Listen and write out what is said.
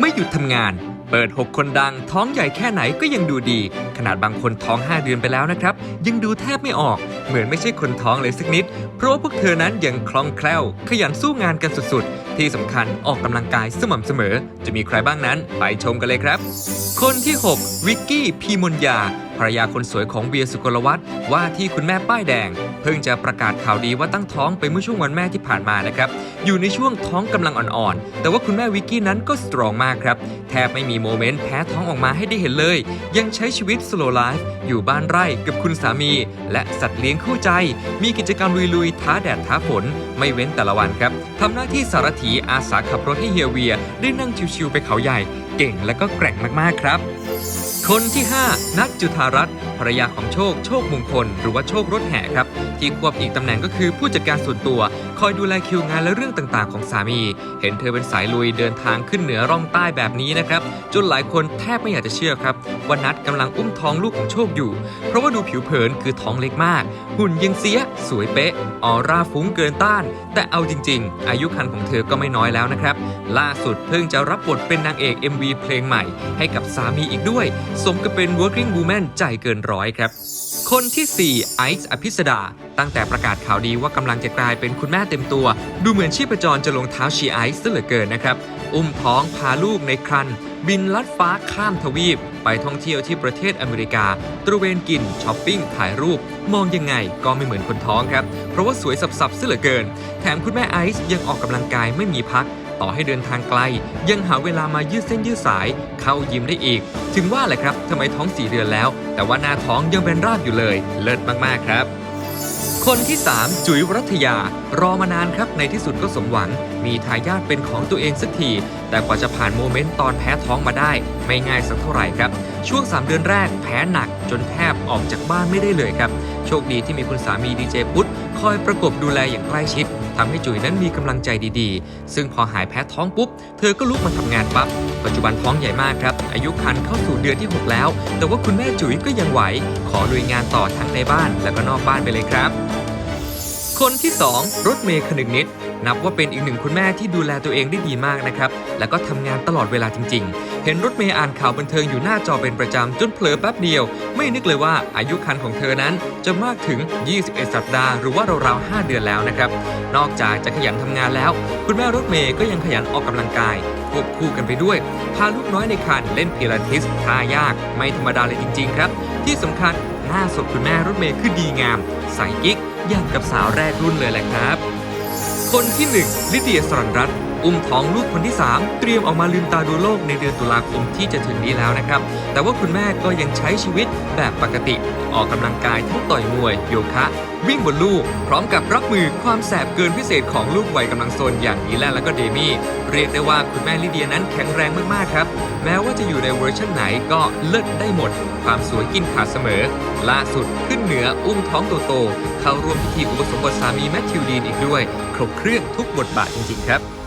ไม่หยุดทำงาน เปิด 6 คนดัง ท้องใหญ่แค่ไหนก็ยังดูดี ขนาดบางคนท้อง 5 เดือนไปแล้วนะครับ ยังดูแทบไม่ออก เหมือนไม่ใช่คนท้องเลยสักนิด เพราะพวกเธอนั้นยังคล่องแคล่ว ขยันสู้งานกันสุดๆ ที่สำคัญออกกำลังกายสม่ำเสมอ จะมีใครบ้างนั้นไปชมกันเลยครับ คนที่ 6 วิกกี้พีมนยาภรรยาคนสวยของเบียร์สุกลวัฒน์ว่าที่คุณแม่ป้ายแดง เพิ่งจะประกาศข่าวดีว่าตั้งท้องไปเมื่อช่วงวันแม่ที่ผ่านมานะครับ อยู่ในช่วงท้องกำลังอ่อนๆ แต่ว่าคุณแม่วิกกี้นั้นก็สตรองมากครับ แทบไม่มีโมเมนต์แพ้ท้องออกมาให้ได้เห็นเลย ยังใช้ชีวิตสโลไลฟ์อยู่บ้านไร่กับคุณสามี และสัตว์เลี้ยงคู่ใจ มีกิจกรรมลุยๆ ท้าแดดท้าฝนไม่เว้นแต่ละวันครับทำหน้าที่สารถีอาสาขับรถให้เฮียเวีย ได้นั่งชิวๆไปเขาใหญ่ เก่งและก็แกร่งมากๆครับ คนที่ 5 นัทจุธารัตน์ภรรยาของโชคโชคมงคล หรือว่าโชครถแห่ครับ ที่ควบอีกตำแหน่งก็คือผู้จัดการส่วนตัว คอยดูแลคิวงานและเรื่องต่างๆ ของสามี เห็นเธอเป็นสายลุยเดินทางขึ้นเหนือร่องใต้แบบนี้นะครับ จนหลายคนแทบไม่อยากจะเชื่อครับว่านัทกำลังอุ้มท้องลูกของโชคอยู่ เพราะว่าดูผิวเผินคือท้องเล็กมาก หุ่นยังเสีย สวยเป๊ะออร่าฟุ้งเกินต้าน แต่เอาจริง ๆ อายุคันของเธอก็ไม่น้อยแล้วนะครับล่าสุดเพิ่งจะรับบทเป็นนางเอก MV เพลงใหม่ ให้กับสามีอีกด้วยสมกับเป็น working woman ใจเกินร้อยครับ คนที่ 4 ไอซ์อภิสดา ตั้งแต่ประกาศข่าวดีว่ากำลังจะกลายเป็นคุณแม่เต็มตัว ดูเหมือนชีพจรจะลงเท้าชีไอซ์ซะเหลือเกินนะครับ อุ้มท้องพาลูกในครัน บินลัดฟ้าข้ามทวีป ไปท่องเที่ยวที่ประเทศอเมริกา ตระเวนกินช้อปปิ้งถ่ายรูป มองยังไงก็ไม่เหมือนคนท้องครับ เพราะว่าสวยสับๆซะเหลือเกิน แถมคุณแม่ไอซ์ยังออกกำลังกายไม่มีพัก ต่อให้เดินทางไกล ยังหาเวลามายืดเส้นยืดสาย เข้ายิมได้อีก ถึงว่าแหละครับทำไมท้องสีเดือนแล้ว แต่ว่าหน้าท้องยังเป็นราบอยู่เลย เลิศมากๆครับคนที่ 3 จุ๋ยวรัตยา รอมานานครับในที่สุดก็สมหวัง มีทายาทเป็นของตัวเองสักที แต่กว่าจะผ่านโมเมนต์ตอนแพ้ท้องมาได้ ไม่ง่ายสักเท่าไหร่ครับ ช่วง 3 เดือนแรกแพ้หนักจนแทบออกจากบ้านไม่ได้เลยครับ โชคดีที่มีคุณสามีดีเจพุทธคอยประกบดูแลอย่างใกล้ชิดทำให้จุ๋ยนั้นมีกำลังใจดีๆ ซึ่งพอหายแพ้ท้องปุ๊บ เธอก็ลุกมาทำงานปั๊บ ปัจจุบันท้องใหญ่มากครับ อายุครรภ์เข้าสู่เดือนที่ 6 แล้ว แต่ว่าคุณแม่จุ๋ยก็ยังไหว ขอลุยงานต่อทั้งในบ้านและก็นอกบ้านไปเลยครับ คนที่ 2 รถเมย์คนึงนิด นับว่าเป็นอีกหนึ่งคุณแม่ที่ดูแลตัวเองได้ดีมากนะครับ แล้วก็ทำงานตลอดเวลาจริง ๆ เห็นรถเมย์อ่านข่าวบันเทิงอยู่หน้าจอเป็นประจำจนเผลอแป๊บเดียว ไม่นึกเลยว่าอายุคันของเธอนั้นจะมากถึง 21 สัปดาห์ หรือว่าราวๆ5เดือนแล้วนะครับ นอกจากจะขยันทำงานแล้ว คุณแม่รถเมย์ก็ยังขยันออกกำลังกายควบคู่กันไปด้วย พาลูกน้อยในครรภ์เล่นพิลาทิสท่ายาก ไม่ธรรมดาเลยจริง ๆ ครับ ที่สำคัญหน้าสดคุณแม่รถเมย์คือดีงาม ใส่กิ๊ก อย่างกับสาวแรกรุ่นเลยแหละครับ คนที่ 1 ลิเดียสรันรัตน์ อุ้มท้องลูกคนที่ 3 เตรียมออกมาลืมตาดูโลกในเดือนตุลาคมที่จะถึงนี้แล้วนะครับ แต่ว่าคุณแม่ก็ยังใช้ชีวิตแบบปกติ ออกกำลังกายทั้งต่อยมวย โยคะ วิ่งบนลูก พร้อมกับรับมือความแสบเกินพิเศษของลูกวัยกำลังโซนอย่างนีแลนและก็เดมี่เรียกได้ว่าคุณแม่ลิเดียนั้นแข็งแรงมากๆครับ แม้ว่าจะอยู่ในเวอร์ชันไหนก็เลิศได้หมด ความสวยกินขาดเสมอ ล่าสุดขึ้นเหนืออุ้มท้องโตๆเข้าร่วมพิธีอุปสมบทสามีแมทธิวดีนอีกด้วย ครบเครื่องทุกบทบาทจริงๆครับ